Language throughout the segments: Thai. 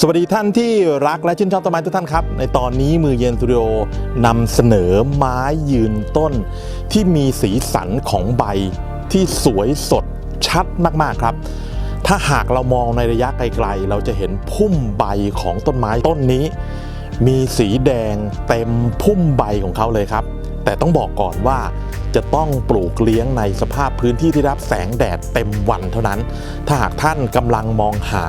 สวัสดีท่านที่รักและชื่นชอบต้นไม้ทุกท่านครับ ในตอนนี้มือเย็นสตูดิโอนำเสนอไม้ยืนต้น ที่มีสีสันของใบที่สวยสดชัดมากๆครับ ถ้าหากเรามองในระยะไกลๆ เราจะเห็นพุ่มใบของต้นไม้ต้นนี้ มีสีแดงเต็มพุ่มใบของเขาเลยครับ แต่ต้องบอกก่อนว่าจะต้องปลูกเลี้ยงในสภาพพื้นที่ที่รับแสงแดดเต็มวันเท่านั้น ถ้าหากท่านกำลังมองหา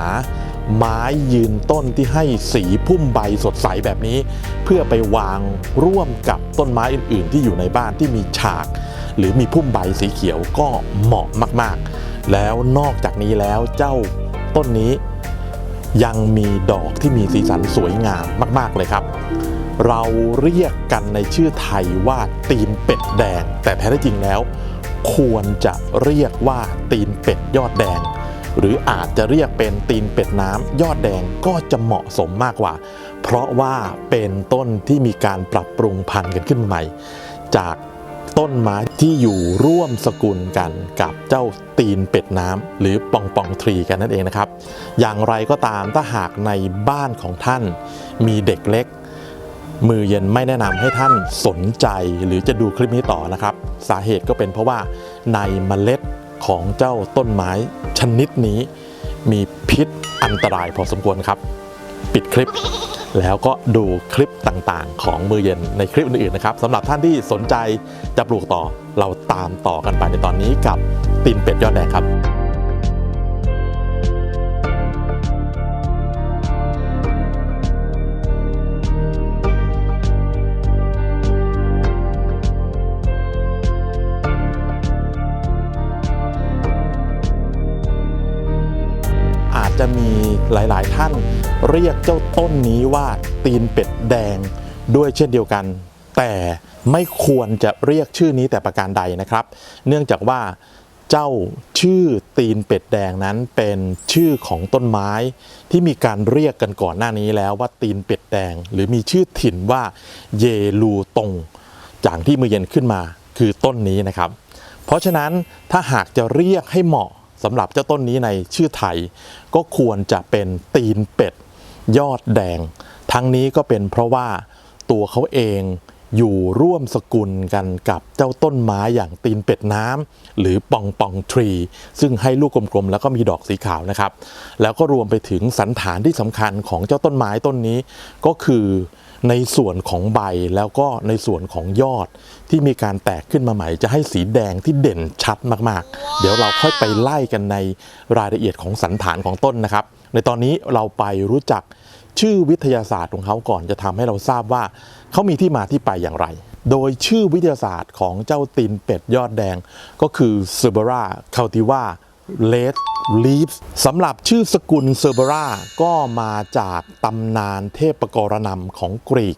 ไม้ยืนต้นที่ให้สีพุ่มใบสดใสแบบนี้ เพื่อไปวางร่วมกับต้นไม้อื่น ๆ ที่อยู่ในบ้านที่มีฉาก หรือมีพุ่มใบสีเขียวก็เหมาะมาก ๆ แล้วนอกจากนี้แล้วเจ้าต้นนี้ยังมีดอกที่มีสีสันสวยงามมาก ๆ เลยครับ เราเรียกกันในชื่อไทยว่าตีนเป็ดแดง แต่แท้จริงแล้ว ควรจะเรียกว่าตีนเป็ดยอดแดง หรืออาจจะเรียกเป็นตีนเป็ดน้ำยอดแดงก็จะเหมาะสมมากกว่า เพราะว่าเป็นต้นที่มีการปรับปรุงพันธุ์กันขึ้นใหม่ จากต้นไม้ที่อยู่ร่วมสกุลกันกับเจ้าตีนเป็ดน้ำหรือปองปองทรีกันนั่นเองนะครับ อย่างไรก็ตามถ้าหากในบ้านของท่านมีเด็กเล็ก มือเย็นไม่แนะนำให้ท่านสนใจหรือจะดูคลิปนี้ต่อนะครับ สาเหตุก็เป็นเพราะว่าในเมล็ดของเจ้าต้นไม้ นิดนี้มีพิษอันตรายพอสมควรครับ ปิดคลิป แล้วก็ดูคลิปต่างๆ ของมือเย็นในคลิปอื่นๆนะครับสำหรับท่านที่สนใจจะปลูกต่อเราตามต่อกันไปในตอนนี้กับตีนเป็ดยอดแดงครับ หลายๆ ท่านเรียกเจ้าต้นนี้ว่าตีนเป็ดแดงด้วยเช่นเดียวกัน แต่ไม่ควรจะเรียกชื่อนี้แต่ประการใดนะครับ เนื่องจากว่าเจ้าชื่อตีนเป็ดแดงนั้นเป็นชื่อของต้นไม้ที่มีการเรียกกันก่อนหน้านี้แล้วว่าตีนเป็ดแดง หรือมีชื่อถิ่นว่าเยลูตงจากที่มือเย็นขึ้นมาคือต้นนี้นะครับ เพราะฉะนั้นถ้าหากจะเรียกให้เหมาะ สำหรับเจ้าต้นนี้ในชื่อไทย ก็ควรจะเป็นตีนเป็ด ยอดแดง ทั้งนี้ก็เป็นเพราะว่าตัวเขาเองอยู่ร่วมสกุลกันกับเจ้าต้นไม้อย่างตีนเป็ดน้ำหรือปองปองทรี ซึ่งให้ลูกกลมๆแล้วก็มีดอกสีขาวนะครับ แล้วก็รวมไปถึงสันฐานที่สำคัญของเจ้าต้นไม้ต้นนี้ ก็คือ ในส่วนของใบแล้วก็ในส่วนของยอดที่มีการแตกขึ้นมาใหม่ จะให้สีแดงที่เด่นชัดมากๆ เดี๋ยวเราค่อยไปไล่กันในรายละเอียดของสันฐานของต้นนะครับ ในตอนนี้เราไปรู้จักชื่อวิทยาศาสตร์ของเขาก่อนจะทำให้เราทราบว่าเขามีที่มาที่ไปอย่างไร โดยชื่อวิทยาศาสตร์ของเจ้าตีนเป็ดยอดแดงก็คือ c e r b e r a cultivar red leaves สำหรับชื่อสกุล c e r b e r a ก็มาจากตำนานเทพกรณำของกรีก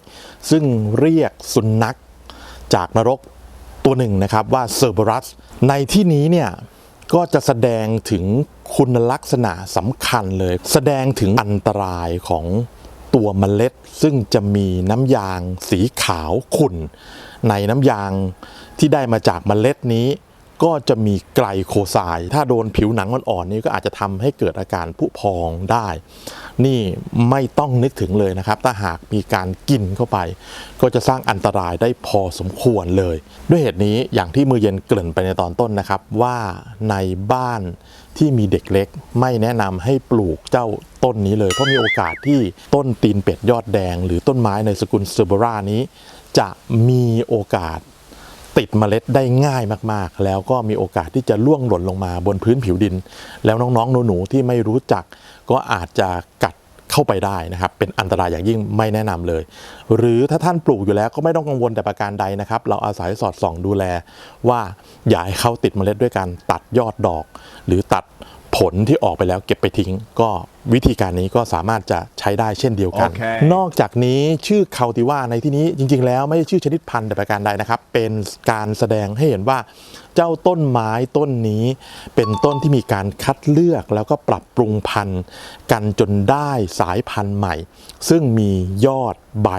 ซึ่งเรียกสุนัขจากนรกตัวหนึ่งนะครับว่าเซอร์เบรัส ในที่นี้เนี่ยก็จะแสดงถึงคุณลักษณะสำคัญเลย แสดงถึงอันตรายของตัวเมล็ด ซึ่งจะมีน้ำยางสีขาวขุ่น ในน้ำยางที่ได้มาจากเมล็ดนี้ ก็จะมีไกลโคไซด์ถ้าโดนผิวหนังอ่อนๆนี่ก็อาจจะทำให้เกิดอาการผุพองได้ นี่ไม่ต้องนึกถึงเลยนะครับ ถ้าหากมีการกินเข้าไป ก็จะสร้างอันตรายได้พอสมควรเลย ด้วยเหตุนี้อย่างที่มือเย็นเกริ่นไปในตอนต้นนะครับ ว่าในบ้านที่มีเด็กเล็ก ไม่แนะนำให้ปลูกเจ้าต้นนี้เลย เพราะมีโอกาสที่ต้นตีนเป็ดยอดแดง หรือต้นไม้ในสกุลเซอร์เบรานี้ จะมีโอกาส ติดเมล็ดได้ง่ายมากๆ แล้วก็มีโอกาสที่จะล่วงหล่นลงมาบนพื้นผิวดิน แล้วน้องๆหนูๆที่ไม่รู้จักก็อาจจะกัดเข้าไปได้นะครับ เป็นอันตรายอย่างยิ่งไม่แนะนำเลย หรือถ้าท่านปลูกอยู่แล้วก็ไม่ต้องกังวลแต่ประการใดนะครับ เราอาศัยสอดส่องดูแลว่าอย่าให้เขาติดเมล็ดด้วยการตัดยอดดอก หรือตัด ผลที่ออกไปแล้วเก็บไปทิ้ง ก็วิธีการนี้ก็สามารถจะใช้ได้เช่นเดียวกันโอเคนอกจากนี้ชื่อคาติว่าในที่นี้จริง ๆ แล้วไม่ใช่ชื่อชนิดพันธุ์แต่ประการใดนะครับ เป็นการแสดงให้เห็นว่า เจ้าต้นไม้ต้นนี้ เป็นต้นที่มีการคัดเลือกแล้วก็ปรับปรุงพันธุ์กันจนได้สายพันธุ์ใหม่ ซึ่งมียอดใบ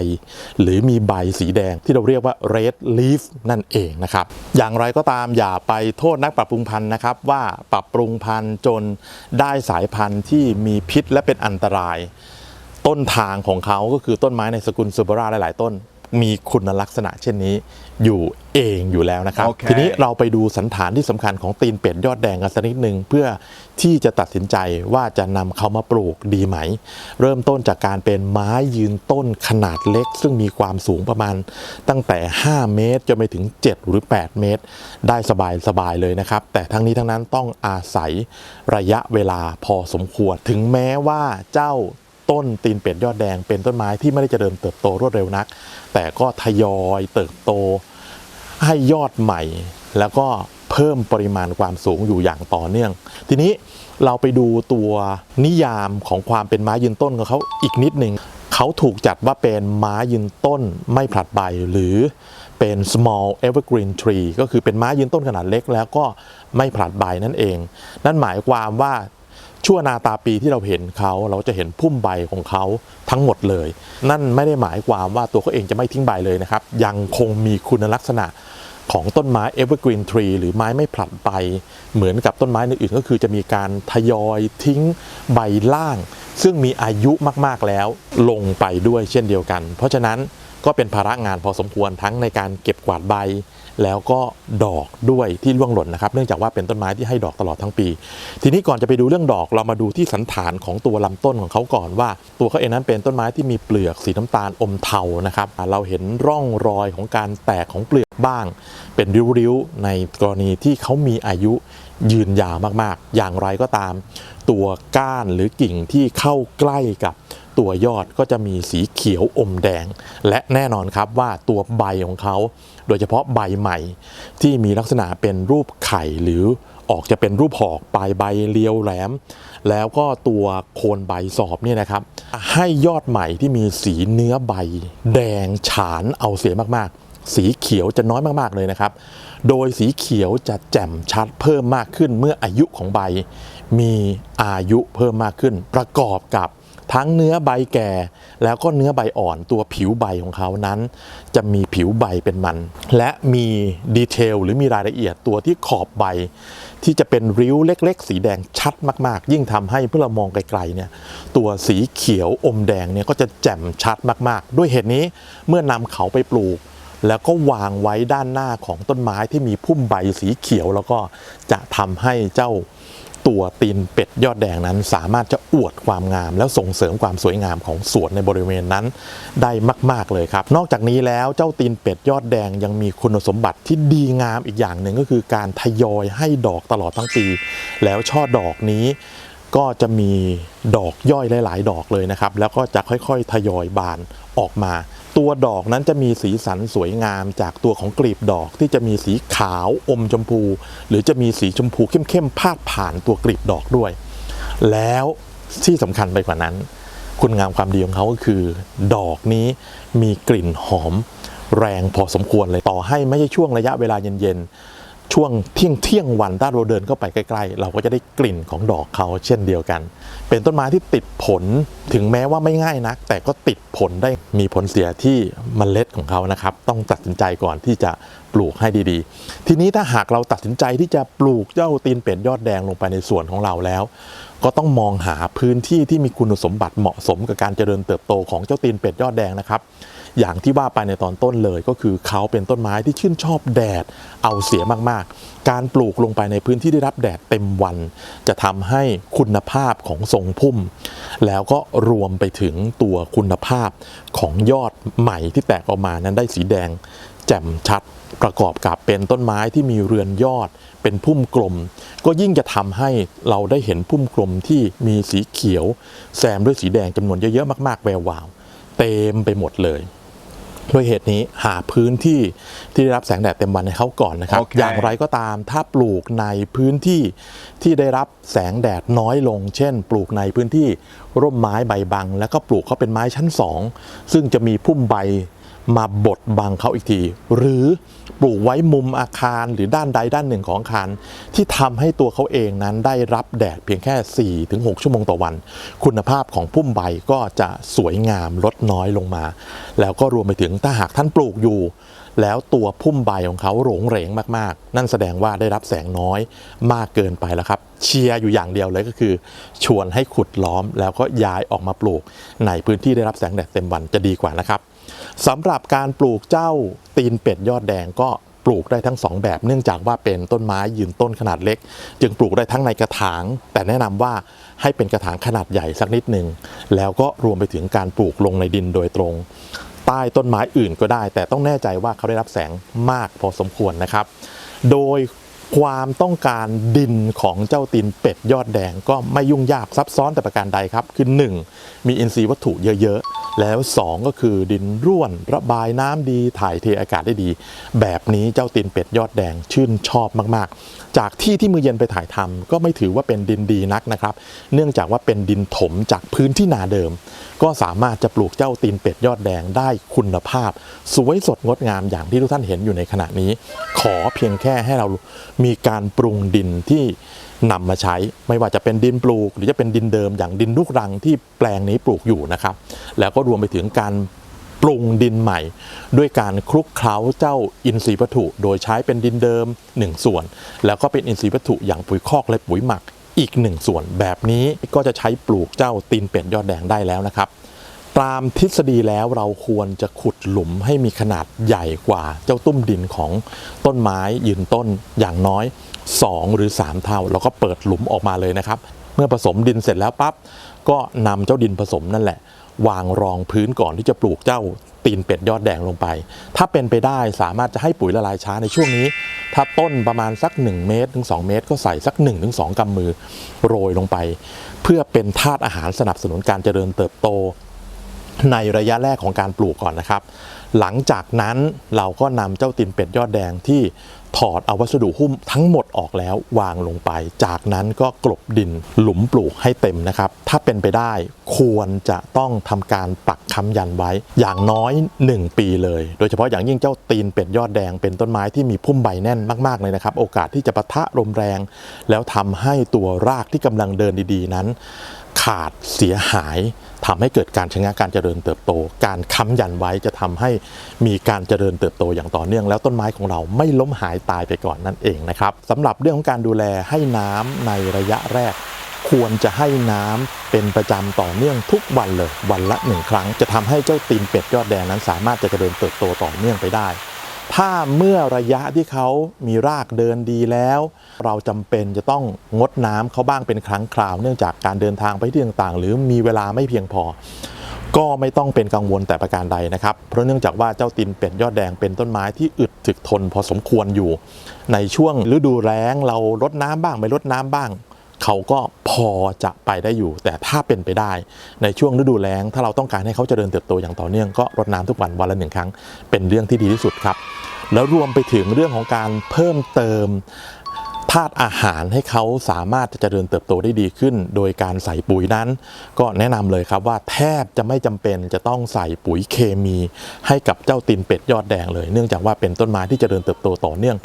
หรือมีใบสีแดงที่เราเรียกว่า red leaf นั่นเองนะครับ อย่างไรก็ตามอย่าไปโทษนักปรับปรุงพันธุ์นะครับ ว่าปรับปรุงพันธุ์จนได้สายพันธุ์ที่มีพิษและเป็นอันตราย ต้นทางของเขาก็คือต้นไม้ในสกุลซูเบราหลาย ๆ ต้น มีคุณลักษณะเช่นนี้อยู่เองอยู่แล้วนะครับโอเคทีนี้เราไปดูสันฐานที่สำคัญของตีนเป็ดยอดแดงกันสักนิดหนึ่งเพื่อที่จะตัดสินใจว่าจะนำเขามาปลูกดีไหม เริ่มต้นจากการเป็นไม้ยืนต้นขนาดเล็ก ซึ่งมีความสูงประมาณตั้งแต่ 5 เมตรจนไปถึง 7 หรือ 8 เมตร ได้สบายสบายเลยนะครับ แต่ทั้งนี้ทั้งนั้นต้องอาศัยระยะเวลาพอสมควรถึงแม้ว่าเจ้า ต้นตีนเป็ดยอดแดงเป็นต้นไม้ที่ไม่ได้เจริญเติบโตรวดเร็วนัก แต่ก็ทยอยเติบโตให้ยอดใหม่ แล้วก็เพิ่มปริมาณความสูงอยู่อย่างต่อเนื่อง ทีนี้เราไปดูตัวนิยามของความเป็นไม้ยืนต้นของเขาอีกนิดหนึ่งเขาถูกจัดว่าเป็นไม้ยืนต้นไม่ผลัดใบหรือเป็น small evergreen tree ก็คือเป็นไม้ยืนต้นขนาดเล็กแล้วก็ไม่ผลัดใบนั่นเอง นั่นหมายความว่า ชั่วนาตาปีที่เราเห็นเขาเราจะเห็นพุ่มใบของเขาทั้งหมดเลย นั่นไม่ได้หมายความว่าตัวเขาเองจะไม่ทิ้งใบเลยนะครับ ยังคงมีคุณลักษณะของต้นไม้ evergreen tree หรือไม้ไม่ผลัดใบเหมือนกับต้นไม้อื่นๆก็คือจะมีการทยอยทิ้งใบล่าง ซึ่งมีอายุมากๆแล้วลงไปด้วยเช่นเดียวกัน เพราะฉะนั้นก็เป็นภาระงานพอสมควรทั้งในการเก็บกวาดใบ แล้วก็ดอกด้วยที่ร่วงหล่นนะครับ เนื่องจากว่าเป็นต้นไม้ที่ให้ดอกตลอดทั้งปี ทีนี้ก่อนจะไปดูเรื่องดอกเรามาดูที่สันฐานของตัวลำต้นของเขาก่อนว่า ตัวเขาเองนั้นเป็นต้นไม้ที่มีเปลือกสีน้ำตาลอมเทานะครับเราเห็นร่องรอยของการแตกของเปลือกบ้าง เป็นริ้วๆในกรณีที่เขามีอายุยืนยาวมากๆ อย่างไรก็ตาม ตัวก้านหรือกิ่งที่เข้าใกล้กับ ตัวยอดก็จะมีสีเขียวอมแดง และแน่นอนครับว่าตัวใบของเขา โดยเฉพาะใบใหม่ ที่มีลักษณะเป็นรูปไข่หรือออกจะเป็นรูปหอกปลายใบเรียวแหลม แล้วก็ตัวโคนใบสอบเนี่ยนะครับ ให้ยอดใหม่ที่มีสีเนื้อใบ แดงฉานเอาเสียมากๆ สีเขียวจะน้อยมากๆเลยนะครับ โดยสีเขียวจะแจ่มชัดเพิ่มมากขึ้นเมื่ออายุของใบ มีอายุเพิ่มมากขึ้น ประกอบกับ ทั้งเนื้อใบแก่ แล้วก็เนื้อใบอ่อนตัวผิวใบของเขานั้น จะมีผิวใบเป็นมัน และมีดีเทลหรือมีรายละเอียดตัวที่ขอบใบ ที่จะเป็นริ้วเล็ก ๆ สีแดงชัดมากๆ ยิ่งทำให้เมื่อเรามองไกลๆเนี่ยตัวสีเขียวอมแดงเนี่ยก็จะแจ่มชัดมากๆ ด้วยเหตุนี้เมื่อนำเขาไปปลูกแล้วก็วางไว้ด้านหน้าของต้นไม้ที่มีพุ่มใบสีเขียว แล้วก็จะทำให้เจ้า ตัวตีนเป็ดยอดแดงนั้น สามารถจะอวดความงาม แล้วส่งเสริมความสวยงามของสวนในบริเวณนั้น ได้มาก ๆ เลยครับ นอกจากนี้แล้วเจ้าตีนเป็ดยอดแดงยังมีคุณสมบัติที่ดีงามอีกอย่างหนึ่งก็คือการทยอยให้ดอกตลอดทั้งปี แล้วช่อดอกนี้ก็จะมีดอกย่อยหลาย ๆ ดอกเลยนะครับ แล้วก็จะค่อยๆ ทยอยบานออกมา ตัวดอกนั้นจะมีสีสันสวยงามจากตัวของกลีบดอกที่จะมีสีขาวอมชมพู หรือจะมีสีชมพูเข้มๆพาดผ่านตัวกลีบดอกด้วย แล้วที่สำคัญไปกว่านั้น คุณงามความดีของเขาก็คือ ดอกนี้มีกลิ่นหอม แรงพอสมควรเลยต่อให้ไม่ใช่ช่วงระยะเวลาเย็นๆ ช่วงเที่ยงเที่ยงวันถ้าเราเดินเข้าไปใกล้ๆ เราก็จะได้กลิ่นของดอกเขาเช่นเดียวกัน เป็นต้นไม้ที่ติดผลถึงแม้ว่าไม่ง่ายนัก แต่ก็ติดผลได้มีผลเสียที่มเมล็ดของเขานะครับ ต้องตัดสินใจก่อนที่จะปลูกให้ดีๆ ทีนี้ถ้าหากเราตัดสินใจที่จะปลูกเจ้าตีนเป็ดยอดแดงลงไปในสวนของเราแล้ว ก็ต้องมองหาพื้นที่ที่มีคุณสมบัติเหมาะสมกับการเจริญเติบโตของเจ้าตีนเป็ดยอดแดงนะครับ อย่างที่ว่าไปในตอนต้นเลย ก็คือเขาเป็นต้นไม้ที่ชื่นชอบแดดเอาเสียมากๆ การปลูกลงไปในพื้นที่ได้รับแดดเต็มวัน จะทำให้คุณภาพของทรงพุ่ม แล้วก็รวมไปถึงตัวคุณภาพของยอดใหม่ที่แตกออกมานั้นได้สีแดงแจ่มชัดประกอบกับเป็นต้นไม้ที่มีเรือนยอดเป็นพุ่มกลม ก็ยิ่งจะทำให้เราได้เห็นพุ่มกลมที่มีสีเขียว แซมด้วยสีแดงจำนวนเยอะๆมาก ๆ แวววาว เต็มไปหมดเลย ด้วยเหตุนี้หาพื้นที่ที่ได้รับแสงแดดเต็มวันให้เขาก่อนนะครับโอเคอย่างไรก็ตามถ้าปลูกในพื้นที่ที่ได้รับแสงแดดน้อยลง เช่น ปลูกในพื้นที่ร่มไม้ใบบัง แล้วก็ปลูกเขาเป็นไม้ชั้นสองซึ่งจะมีพุ่มใบ มาบดบังเขาอีกที หรือปลูกไว้มุมอาคารหรือด้านใดด้านหนึ่งของอาคาร ที่ทำให้ตัวเขาเองนั้นได้รับแดดเพียงแค่ 4-6 ชั่วโมงต่อวัน คุณภาพของพุ่มใบก็จะสวยงามลดน้อยลงมา แล้วก็รวมไปถึงถ้าหากท่านปลูกอยู่ แล้วตัวพุ่มใบของเขาโหลงเหรงมากๆ นั่นแสดงว่าได้รับแสงน้อยมากเกินไปแล้วครับ เชียร์อยู่อย่างเดียวเลยก็คือ ชวนให้ขุดล้อมแล้วก็ย้ายออกมาปลูก ในพื้นที่ได้รับแสงแดดเต็มวันจะดีกว่านะครับ สำหรับการปลูกเจ้าตีนเป็ดยอดแดงก็ปลูกได้ทั้งสองแบบเนื่องจากว่าเป็นต้นไม้ยืนต้นขนาดเล็ก จึงปลูกได้ทั้งในกระถาง แต่แนะนำว่าให้เป็นกระถางขนาดใหญ่สักนิดหนึ่งแล้วก็รวมไปถึงการปลูกลงในดินโดยตรง ใต้ต้นไม้อื่นก็ได้ แต่ต้องแน่ใจว่าเขาได้รับแสงมากพอสมควรนะครับ โดย ความต้องการดินของเจ้าตีนเป็ดยอดแดงก็ไม่ยุ่งยากซับซ้อนแต่ประการใดครับ คือ 1. มีอินทรีย์วัตถุเยอะๆ แล้ว 2 ก็คือดินร่วนระบายน้ำดีถ่ายเทอากาศได้ดี แบบนี้เจ้าตีนเป็ดยอดแดงชื่นชอบมากๆ จากที่ที่มือเย็นไปถ่ายทำก็ไม่ถือว่าเป็นดินดีนักนะครับ เนื่องจากว่าเป็นดินถมจากพื้นที่นาเดิม ก็สามารถจะปลูกเจ้าตีนเป็ดยอดแดงได้คุณภาพ สวยสดงดงามอย่างที่ทุกท่านเห็นอยู่ในขณะนี้ ขอเพียงแค่ให้เรามีการปรุงดินที่นำมาใช้ไม่ว่าจะเป็นดินปลูก หรือจะเป็นดินเดิมอย่างดินลูกรังที่แปลงนี้ปลูกอยู่นะครับ แล้วก็รวมไปถึงการ ปรุงดินใหม่ ด้วยการคลุกเคล้าเจ้าอินทรีย์วัตถุ โดยใช้เป็นดินเดิม 1 ส่วน แล้วก็เป็นอินทรีย์วัตถุอย่างปุ๋ยคอกและปุ๋ยหมักอีกหนึ่งส่วนแบบนี้ก็จะใช้ปลูกเจ้าตีนเป็ดยอดแดงได้แล้วนะครับ ตามทฤษฎีแล้วเราควรจะขุดหลุมให้มีขนาดใหญ่กว่าเจ้าตุ้มดินของต้นไม้ยืนต้นอย่างน้อย 2 หรือ 3 เท่า แล้วก็เปิดหลุมออกมาเลยนะครับ เมื่อผสมดินเสร็จแล้วปั๊บก็นำเจ้าดินผสมนั่นแหละ วางรองพื้นก่อนที่จะปลูกเจ้าตีนเป็ดยอดแดงลงไป ถ้าเป็นไปได้สามารถจะให้ปุ๋ยละลายช้าในช่วงนี้ ถ้าต้นประมาณสัก 1 เมตรถึง2เมตร ก็ใส่สัก 1-2กำมือโรยลงไป เพื่อเป็นธาตุอาหารสนับสนุนการเจริญเติบโต ในระยะแรกของการปลูกก่อนนะครับ หลังจากนั้นเราก็นำเจ้าตีนเป็ดยอดแดงที่ ถอดเอาวัสดุหุ้มทั้งหมดออกแล้ววางลงไป จากนั้นก็กลบดินหลุมปลูกให้เต็มนะครับ ถ้าเป็นไปได้ควรจะต้องทำการปักค้ำยันไว้ อย่างน้อย 1 ปีเลย โดยเฉพาะอย่างยิ่งเจ้าตีนเป็ดยอดแดงเป็นต้นไม้ที่มีพุ่มใบแน่นมากๆเลยนะครับ โอกาสที่จะปะทะลมแรง แล้วทำให้ตัวรากที่กำลังเดินดีๆนั้น ขาดเสียหาย ทำให้เกิดการชะงักการเจริญเติบโต การค้ำยันไว้จะทำให้มีการเจริญเติบโตอย่างต่อเนื่อง แล้วต้นไม้ของเราไม่ล้มหายตายไปก่อนนั่นเองนะครับสำหรับเรื่องของการดูแลให้น้ำในระยะแรก ควรจะให้น้ำเป็นประจำต่อเนื่องทุกวันเลยวันละหนึ่งครั้ง จะทำให้เจ้าตีนเป็ดยอดแดงนั้นสามารถจะเจริญเติบโตต่อเนื่องไปได้ ถ้าเมื่อระยะที่เขามีรากเดินดีแล้ว เราจำเป็นจะต้องงดน้ำเขาบ้างเป็นครั้งคราว เนื่องจากการเดินทางไปที่ต่างๆ หรือมีเวลาไม่เพียงพอ ก็ไม่ต้องเป็นกังวลแต่ประการใดนะครับ เพราะเนื่องจากว่าเจ้าตีนเป็ดยอดแดงเป็นต้นไม้ที่อึดถึกทนพอสมควรอยู่ ในช่วงฤดูแล้งเราลดน้ำบ้างไม่ลดน้ำบ้าง เขาก็พอจะไปได้อยู่ แต่ถ้าเป็นไปได้ ในช่วงฤดูแล้ง ถ้าเราต้องการให้เขาเจริญเติบโตอย่างต่อเนื่องก็รดน้ำทุกวันวันละหนึ่งครั้ง เป็นเรื่องที่ดีที่สุดครับ แล้วรวมไปถึงเรื่องของการเพิ่มเติมาตุอาหารให้เขาสามารถจะเจริญเติบโตได้ดีขึ้น โดยการใส่ปุ๋ยนั้น ก็แนะนำเลยครับว่าแทบจะไม่จำเป็นจะต้องใส่ปุ๋ยเคมีให้กับเจ้าตีนเป็ดยอดแดงเลย เนื่องจากว่าเป็นต้นไม้ที่เจริญเติบโตต่อเนื่อง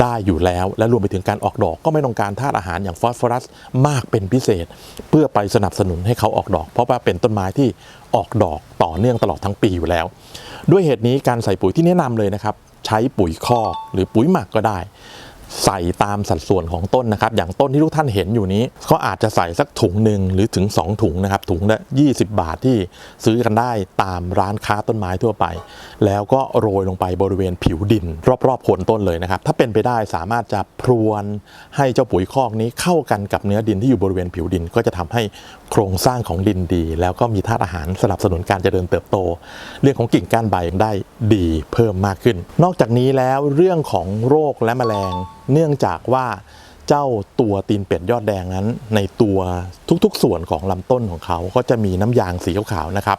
ได้อยู่แล้ว และรวมไปถึงการออกดอกก็ไม่ต้องการธาตุอาหารอย่างฟอสฟอรัสมากเป็นพิเศษ เพื่อไปสนับสนุนให้เขาออกดอก เพราะว่าเป็นต้นไม้ที่ออกดอกต่อเนื่องตลอดทั้งปีอยู่แล้ว ด้วยเหตุนี้การใส่ปุ๋ยที่แนะนำเลยนะครับใช้ปุ๋ยคอกหรือปุ๋ยหมักก็ได้ ใส่ตามสัดส่วนของต้นนะครับ อย่างต้นที่ทุกท่านเห็นอยู่นี้ก็อาจจะใส่สักถุงหนึ่งหรือถึง 2 ถุงนะครับ ถุงละ 20 บาทที่ซื้อกันได้ตามร้านค้าต้นไม้ทั่วไป แล้วก็โรยลงไปบริเวณผิวดิน รอบๆโคนต้นเลยนะครับ ถ้าเป็นไปได้สามารถจะพรวนให้เจ้าปุ๋ยคอกนี้เข้ากันกับเนื้อดินที่อยู่บริเวณผิวดิน ก็จะทำให้โครงสร้างของดินดี แล้วก็มีธาตุอาหารสนับสนุนการเจริญเติบโต เรื่องของกิ่งก้านใบได้ดีเพิ่มมากขึ้น นอกจากนี้แล้วเรื่องของโรคและแมลงเนื่องจากว่าเจ้าตัวตีนเป็ดยอดแดงนั้น ในตัวทุกๆส่วนของลำต้นของเขาก็จะมีน้ำยางสีขาวๆนะครับ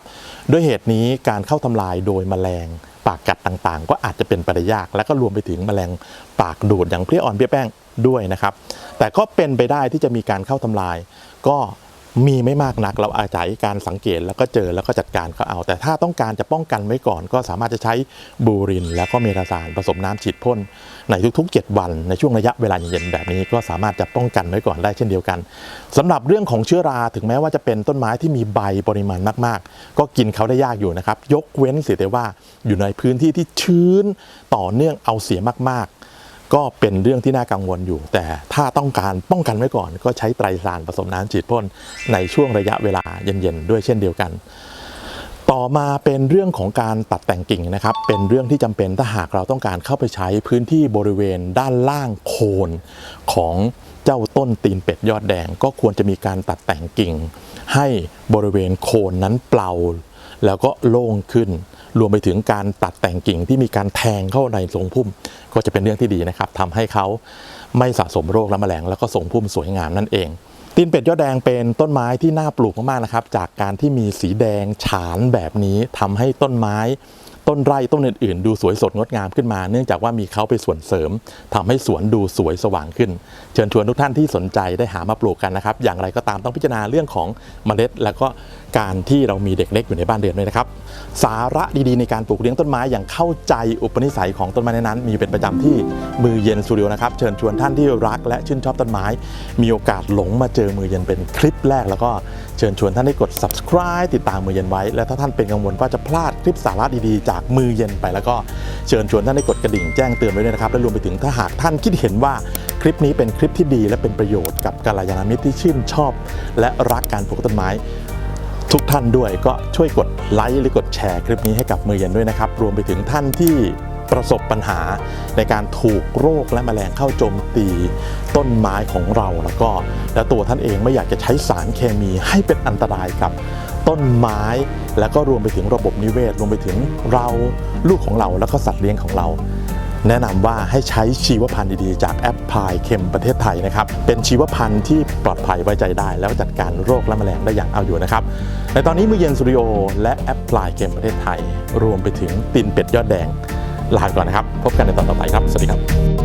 ด้วยเหตุนี้การเข้าทำลายโดยแมลงปากกัดต่างๆ ก็อาจจะเป็นไปได้ยาก และก็รวมไปถึงแมลงปากดูดอย่างเพลี้ยอ่อนเพลี้ยแป้งด้วยนะครับ แต่ก็เป็นไปได้ที่จะมีการเข้าทำลาย ก็ มีไม่มากนักเราอาศัยการสังเกตแล้วก็เจอแล้วก็จัดการก็เอา แต่ถ้าต้องการจะป้องกันไว้ก่อน ก็สามารถจะใช้บูริน แล้วก็เมทาซานผสมน้ำฉีดพ่นในทุกๆ 7 วันในช่วงระยะเวลาเย็นๆแบบนี้ก็สามารถจะป้องกันไว้ก่อนได้เช่นเดียวกันสำหรับเรื่องของเชื้อราถึงแม้ว่าจะเป็นต้นไม้ที่มีใบปริมาณมากๆ ก็กินเขาได้ยากอยู่นะครับยกเว้นเสียแต่ว่าอยู่ในพื้นที่ที่ชื้นต่อเนื่องเอาเสียมากๆ ก็เป็นเรื่องที่น่ากังวลอยู่ แต่ถ้าต้องการป้องกันไว้ก่อน ก็ใช้ไตรสารผสมน้ำฉีดพ่นในช่วงระยะเวลาเย็นๆด้วยเช่นเดียวกัน ต่อมาเป็นเรื่องของการตัดแต่งกิ่งนะครับ เป็นเรื่องที่จำเป็นถ้าหากเราต้องการเข้าไปใช้พื้นที่บริเวณด้านล่างโคนของเจ้าต้นตีนเป็ดยอดแดง ก็ควรจะมีการตัดแต่งกิ่ง ให้บริเวณโคนนั้นเปล่า แล้วก็โล่งขึ้น รวมไปถึงการตัดแต่งกิ่งที่มีการแทงเข้าในทรงพุ่ม ก็จะเป็นเรื่องที่ดีนะครับทำให้เขาไม่สะสมโรคและแมลง แล้วก็ทรงพุ่มสวยงามนั่นเอง ตีนเป็ดยอดแดงเป็นต้นไม้ที่น่าปลูกมากๆนะครับ จากการที่มีสีแดงฉานแบบนี้ทำให้ต้นไม้ต้นไร่ต้นอื่นๆ ดูสวยสดงดงามขึ้นมา เนื่องจากว่ามีเขาไปส่วนเสริมทำให้สวนดูสวยสว่างขึ้น เชิญชวนทุกท่านที่สนใจได้หามาปลูกกันนะครับ อย่างไรก็ตามต้องพิจารณาเรื่องของเมล็ด แล้วก็ การที่เรามีเด็กเล็กอยู่ในบ้านเรือนด้วยนะครับ สาระดีๆในการปลูกเลี้ยงต้นไม้อย่างเข้าใจอุปนิสัยของต้นไม้นั้น มีเป็นประจำที่มือเย็นสตูดิโอนะครับ เชิญชวนท่านที่รักและชื่นชอบต้นไม้ มีโอกาสหลงมาเจอมือเย็นเป็นคลิปแรก แล้วก็เชิญชวนท่านได้กด subscribe ติดตามมือเย็นไว้ และถ้าท่านเป็นกังวลว่าจะพลาดคลิปสาระดีๆ จากมือเย็นไปแล้วก็เชิญชวนท่านได้กดกระดิ่งแจ้งเตือนไว้ด้วยนะครับและรวมไปถึงถ้าหากท่านคิดเห็นว่าคลิปนี้เป็นคลิปที่ดี และเป็นประโยชน์กับกัลยาณมิตรที่ชื่นชอบ และรักการปลูกต้นไม้ ทุกท่านด้วยก็ช่วยกดไลค์หรือกดแชร์คลิปนี้ให้กับมือเย็นด้วยนะครับ รวมไปถึงท่านที่ประสบปัญหาในการถูกโรคและแมลงเข้าโจมตีต้นไม้ของเราแล้วก็ และตัวท่านเองไม่อยากจะใช้สารเคมีให้เป็นอันตรายกับต้นไม้ แล้วก็รวมไปถึงระบบนิเวศ รวมไปถึงเราลูกของเราแล้วก็สัตว์เลี้ยงของเรา แนะนำว่าให้ใช้ชีวพันธุ์ดีๆ จากแอปพลายเข็มประเทศไทยนะครับ เป็นชีวพันธุ์ที่ปลอดภัยไว้ใจได้ แล้วจัดการโรคและแมลงได้อย่างเอาอยู่นะครับ ในตอนนี้มือเย็นสตูดิโอและแอปพลายเข็มประเทศไทย รวมไปถึงตินเป็ดยอดแดงลาก่อนนะครับ พบกันในตอนต่อไปครับ สวัสดีครับ